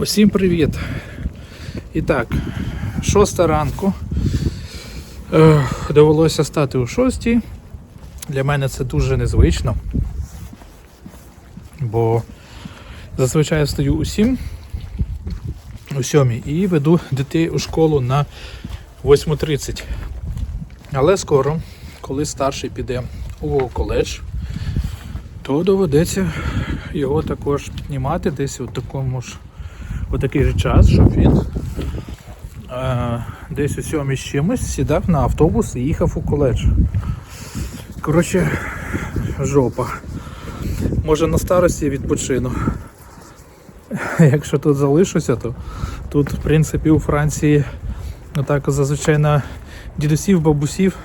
Усім привіт! І так, шоста ранку. Е, довелося стати у шостій. Для мене це дуже незвично. Бо зазвичай я встаю у сім, у сьомій і веду дітей у школу на 8.30. Але скоро, коли старший піде у коледж, то доведеться його також піднімати десь у такому ж у такий же час, щоб він е, десь у сьомій з чимось сідав на автобус і їхав у коледж. Коротше, жопа. Може на старості відпочину. Якщо тут залишуся, то тут, в принципі, у Франції ну так зазвичай на дідусів, бабусів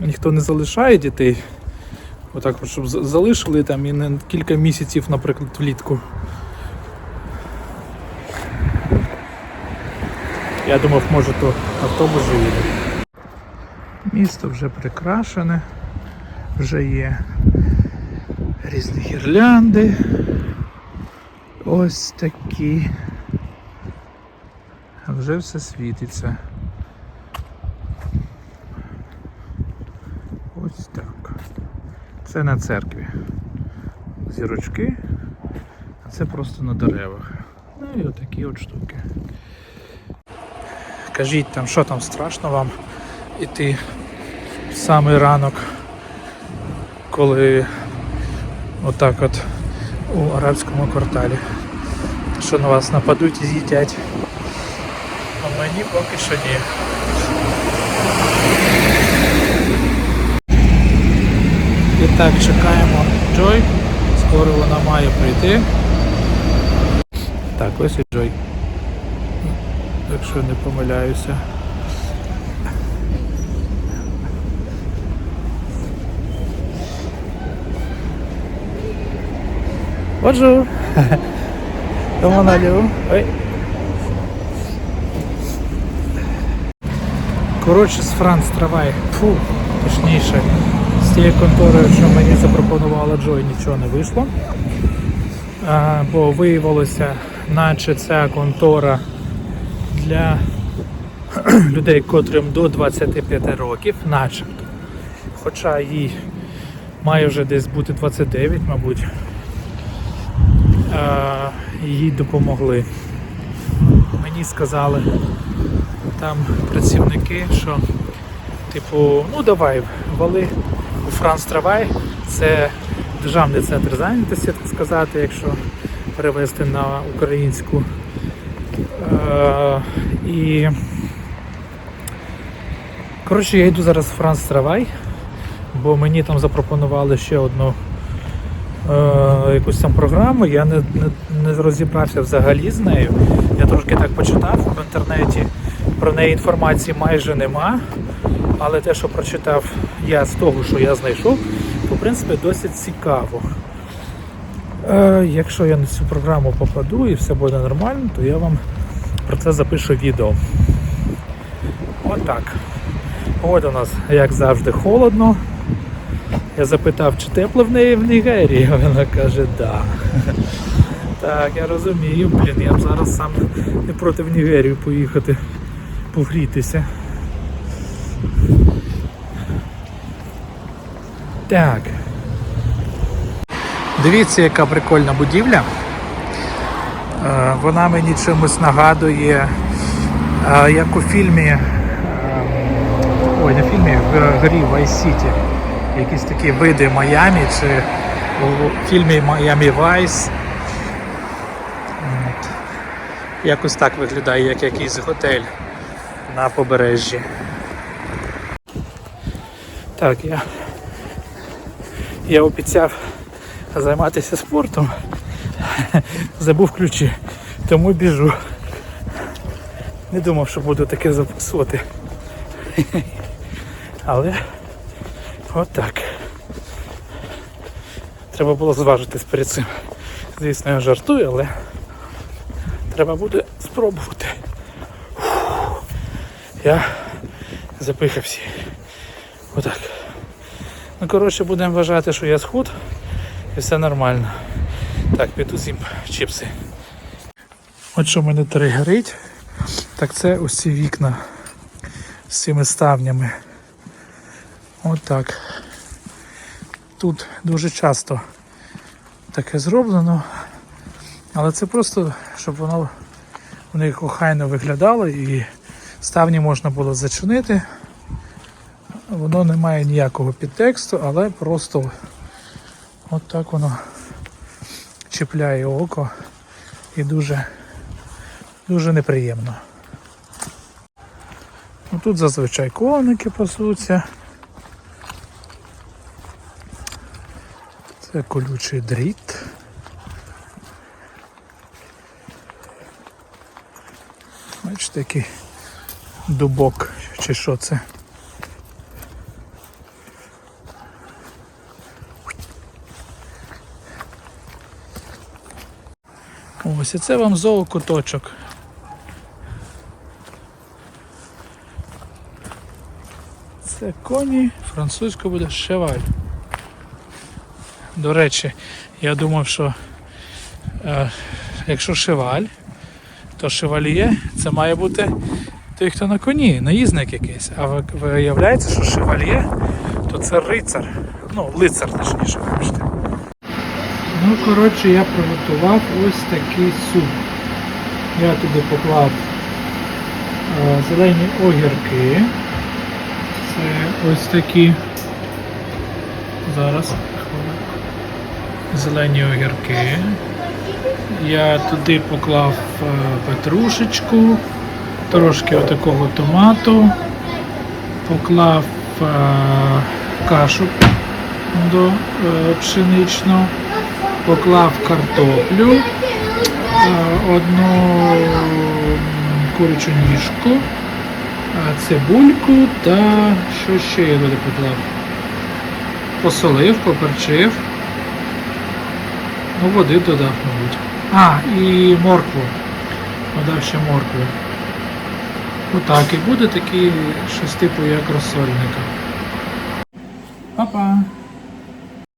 ніхто не залишає дітей. Отак, щоб залишили там і на кілька місяців, наприклад, влітку. Я думав, може то автобус їде. Місто вже прикрашене, вже є різні гірлянди. Ось такі. Вже все світиться. Ось так. Це на церкві. Зірочки, а це просто на деревах. Ну і отакі от штуки. Кажіть там, що там страшно вам іти в самий ранок, коли отак от у арабському кварталі. Що на вас нападуть і з'їдять. А мені поки що ні. І так, чекаємо Джой. Скоро вона має прийти. Так, ось і Джой. Якщо не помиляюся. Bonjour. Comment allez-vous? Ой. Коротше, з Франц Травай. Фу, точніше. З тією конторою, що мені запропонувала Джой, нічого не вийшло. А, бо виявилося, наче ця контора для людей, котрим до 25 років, начебто. Хоча їй має вже десь бути 29, мабуть. Їй допомогли. Мені сказали там працівники, що типу, ну давай, вали у Франц Травай, це державний центр зайнятості, так сказати, якщо перевести на українську. Е, і коротше, я йду зараз в Франц Травай, бо мені там запропонували ще одну е, якусь там програму. Я не, не, не розібрався взагалі з нею. Я трошки так почитав в інтернеті. Про неї інформації майже нема. Але те, що прочитав я з того, що я знайшов, то в принципі досить цікаво. Е, якщо я на цю програму попаду і все буде нормально, то я вам про це запишу відео. Отак. От у нас, як завжди, холодно. Я запитав, чи тепло в неї в Нігерії. Вона каже, да. Так, я розумію, блін, я б зараз сам не проти в Нігерію поїхати погрітися. Так. Дивіться, яка прикольна будівля. Е, Вона мені чимось нагадує, е, як у фільмі. е, Ой, не фільмі, в грі Vice City. Якісь такі види Майамі чи у фільмі Майамі Vice. Якось так виглядає, як якийсь готель на побережжі. Так, я, я обіцяв займатися спортом. Забув ключі, тому біжу. Не думав, що буду таке записувати. Але отак. Треба було зважитись перед цим. Звісно, я жартую, але треба буде спробувати. Фух. Я запихався. Отак. Ну, коротше, будемо вважати, що я схуд і все нормально. Так, піду з'їм чіпси. От що мене тригерить, так це ось ці вікна з цими ставнями. От так. Тут дуже часто таке зроблено, але це просто, щоб воно у них охайно виглядало і ставні можна було зачинити. Воно не має ніякого підтексту, але просто от так воно чіпляє око і дуже, дуже неприємно. Ну, тут зазвичай коники пасуться. Це колючий дріт. Бачите, який дубок чи що це. Ось це вам зоокуточок. Це коні, французько буде шеваль. До речі, я думав, що е, якщо шеваль, то шевальє це має бути той, хто на коні, наїзник якийсь. А ви- виявляється, що шевальє то це рицар. Ну, лицар точніше, вибачте. Ну, коротше, я приготував ось такий суп. Я туди поклав е, зелені огірки. Це ось такі. Зараз. Зелені огірки. Я туди поклав е, петрушечку, трошки отакого томату, поклав е, кашу до е, пшеничну, поклав картоплю, е, одну курячу ніжку, е, цибульку та що ще я туди поклав? Посолив, поперчив. Ну, води додав, мабуть. А, і моркву. Додав ще моркву. Отак, і буде такий щось типу як розсольника. Па-па!